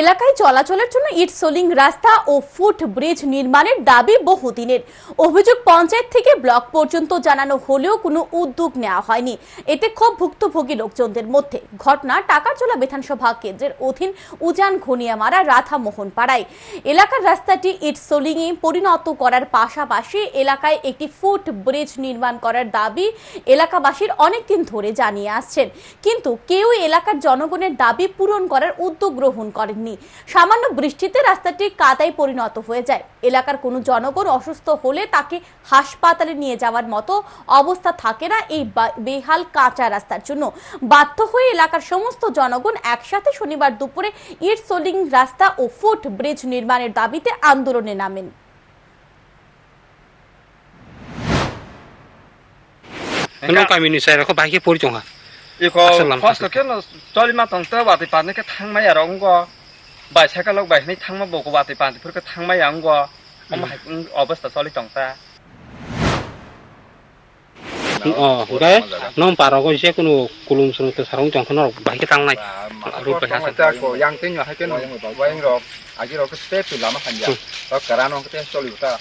এলাকায় চলাচলের জন্য ইট সোলিং রাস্তা ও ফুট ব্রিজ নির্মাণের দাবি বহুদিনের। অভিযোগ পঞ্চায়েত থেকে ব্লক পর্যন্ত জানানো হলেও কোনো উদ্যোগ নেওয়া হয়নি। এতে ক্ষোভ ভুক্তভোগী লোকজনদের মধ্যে। ঘটনা টাকারচোলা বিধানসভা কেন্দ্রের অধীন উজান ঘনিয়ামারা রাধা মোহন পাড়ায় এলাকার রাস্তাটি ইট সোলিংয়ে পরিণত করার পাশাপাশি এলাকায় একটি ফুট ব্রিজ নির্মাণ করার দাবি এলাকাবাসীর অনেকদিন ধরে জানিয়ে আসছেন। কিন্তু কেউ এলাকার জনগণের দাবি পূরণ করার উদ্যোগ গ্রহণ পাননি। সামান্য বৃষ্টিতে রাস্তাটি কাদায় পরিণত হয়ে যায়। এলাকার কোনো জনগণ অসুস্থ হলে তাকে হাসপাতালে নিয়ে যাওয়ার মতো অবস্থা থাকে না এই বেহাল কাঁচা রাস্তার জন্য। বাধ্য হয়ে এলাকার সমস্ত জনগণ একসাথে শনিবার দুপুরে ইট সোলিং রাস্তা ও ফুট ব্রিজ নির্মাণের দাবিতে আন্দোলনে নামেন। Nung kami কেন চলি ko তো pori পানি ha. Iko, pas to ken. বাই সাকালক বাইখানি থাংমা বকো বাতি পান্তিফোরকে থাংমাই আঙ্গ অমা হাইকুং অবস্থা চলি টংসা ओमफ्राय नों बाराव एसे कुनु कुलुम सुनुते सारं जंखनर बाहिके थांनाय रुपे हासान ताको yang tin yo haike no yang ba yang ro agi ro ke step tu lama hanja to karano ke te soli uta